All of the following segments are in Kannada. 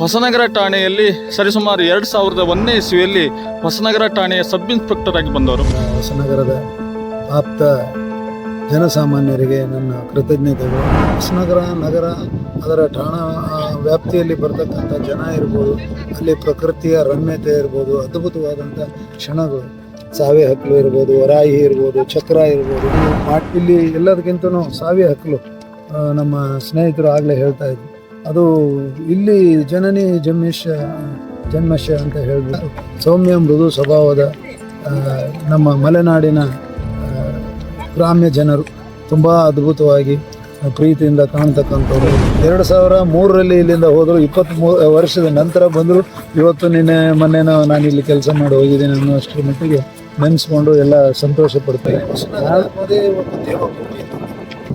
ಹೊಸನಗರ ಠಾಣೆಯಲ್ಲಿ ಸರಿಸುಮಾರು ಎರಡು ಸಾವಿರದ ಒಂದನೇ ಇಸ್ವಿಯಲ್ಲಿ ಹೊಸನಗರ ಠಾಣೆಯ ಸಬ್ ಇನ್ಸ್ಪೆಕ್ಟರ್ ಆಗಿ ಬಂದವರು. ಹೊಸನಗರದ ಆಪ್ತ ಜನಸಾಮಾನ್ಯರಿಗೆ ನನ್ನ ಕೃತಜ್ಞತೆಗಳು. ಹೊಸನಗರ ನಗರ, ಅದರ ಠಾಣಾ ವ್ಯಾಪ್ತಿಯಲ್ಲಿ ಬರತಕ್ಕಂಥ ಜನ ಇರ್ಬೋದು, ಅಲ್ಲಿ ಪ್ರಕೃತಿಯ ರಮ್ಯತೆ ಇರ್ಬೋದು, ಅದ್ಭುತವಾದಂಥ ಕ್ಷಣಗಳು. ಸಾವಿ ಹಕ್ಕಲು ಇರ್ಬೋದು ವರಾಯಿ ಇರ್ಬೋದು, ಚಕ್ರ ಇರ್ಬೋದು. ಇಲ್ಲಿ ಎಲ್ಲದಕ್ಕಿಂತನೂ ಸಾವಿ ಹಕ್ಕಲು ನಮ್ಮ ಸ್ನೇಹಿತರು ಆಗಲೇ ಹೇಳ್ತಾ ಇದ್ರು. ಅದು ಇಲ್ಲಿ ಜನನಿ ಜನ್ಮೇಶ, ಜನ್ಮಶ ಅಂತ ಹೇಳ್ಬಿಟ್ಟು ಸೌಮ್ಯ ಮೃದು ಸ್ವಭಾವದ ನಮ್ಮ ಮಲೆನಾಡಿನ ಗ್ರಾಮ್ಯ ಜನರು ತುಂಬ ಅದ್ಭುತವಾಗಿ ಪ್ರೀತಿಯಿಂದ ಕಾಣ್ತಕ್ಕಂಥವ್ರು. ಎರಡು ಸಾವಿರ ಮೂರರಲ್ಲಿ ಇಲ್ಲಿಂದ ಹೋದರು ಇಪ್ಪತ್ತ್ ವರ್ಷದ ನಂತರ ಬಂದರು. ಇವತ್ತು ನಿನ್ನೆ ಮೊನ್ನೆನೋ ನಾನು ಇಲ್ಲಿ ಕೆಲಸ ಮಾಡಿ ಹೋಗಿದ್ದೀನಿ ಅನ್ನೋಷ್ಟರ ಮಟ್ಟಿಗೆ ನೆನೆಸ್ಕೊಂಡು ಎಲ್ಲ ಸಂತೋಷ ಪಡ್ತಾರೆ.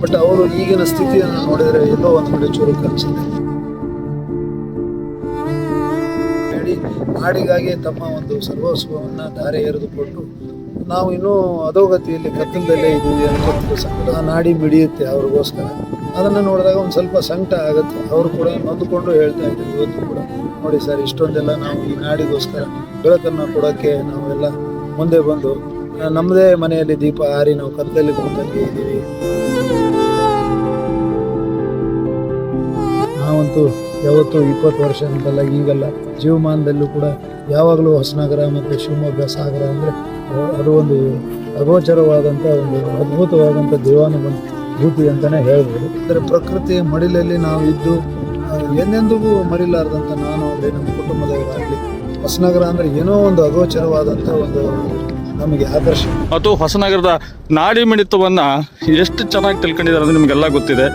ಬಟ್ ಅವರು ಈಗಿನ ಸ್ಥಿತಿಯನ್ನು ನೋಡಿದರೆ ಎಲ್ಲೋ ಒಂದು ಕಡೆ ಚೂರು ಕಲಿಸಿದೆ ನಾಡಿಗಾಗಿ ತಮ್ಮ ಒಂದು ಸರ್ವಸ್ವವನ್ನು ಧಾರೆ ಎರೆದುಕೊಟ್ಟು ನಾವು ಇನ್ನೂ ಅಧೋಗತಿಯಲ್ಲಿ ಕತ್ತಲದಲ್ಲೇ ಇದ್ದೀವಿ ಅಂತ ಸಂಕಟ ನಾಡಿ ಮಿಡಿಯುತ್ತೆ ಅವ್ರಿಗೋಸ್ಕರ. ಅದನ್ನು ನೋಡಿದಾಗ ಒಂದು ಸ್ವಲ್ಪ ಸಂಕಟ ಆಗುತ್ತೆ. ಅವರು ಕೂಡ ನೊಂದುಕೊಂಡು ಹೇಳ್ತಾ ಇದ್ದೀವಿ ಇವತ್ತು ಕೂಡ. ನೋಡಿ ಸರ್, ಇಷ್ಟೊಂದೆಲ್ಲ ನಾವು ಈ ನಾಡಿಗೋಸ್ಕರ ಬೆಳಕನ್ನು ಕೊಡೋಕ್ಕೆ ನಾವೆಲ್ಲ ಮುಂದೆ ಬಂದು ನಮ್ಮದೇ ಮನೆಯಲ್ಲಿ ದೀಪ ಹಾರಿ ನಾವು ಕತ್ತಲಲ್ಲಿ ಕೂತಲ್ಲಿ ಇದ್ದೀವಿ. ನಾವಂತೂ ಯಾವತ್ತೂ ಇಪ್ಪತ್ತು ವರ್ಷ ಅಂತಲ್ಲ ಈಗಲ್ಲ. ಜೀವಮಾನದಲ್ಲೂ ಕೂಡ ಯಾವಾಗಲೂ ಹೊಸನಗರ ಮತ್ತು ಶಿವಮೊಗ್ಗ ಸಾಗರ ಅಂದರೆ ಅದು ಒಂದು ಅಗೋಚರವಾದಂಥ ಒಂದು ಅದ್ಭುತವಾದಂಥ ದೇವಾನುಭೂತಿ ಅಂತಲೇ ಹೇಳ್ಬೋದು. ಅಂದರೆ ಪ್ರಕೃತಿ ಮಡಿಲಲ್ಲಿ ನಾವು ಇದ್ದು ಎಂದೆಂದಿಗೂ ಮರಿಲಾರ್ದಂಥ ನಾನು ಆಗಲಿ ನಮ್ಮ ಕುಟುಂಬದವರಾಗಲಿ ಹೊಸನಗರ ಅಂದರೆ ಏನೋ ಒಂದು ಅಗೋಚರವಾದಂಥ ಒಂದು ನಮಗೆ ಆದರ್ಶ ಮತ್ತು ಹೊಸನಗರದ ನಾಡಿ ಮಿಡಿತವನ್ನು ಎಷ್ಟು ಚೆನ್ನಾಗಿ ತಿಳ್ಕೊಂಡಿದ್ದಾರೆ ಅಂದರೆ ನಿಮಗೆಲ್ಲ ಗೊತ್ತಿದೆ.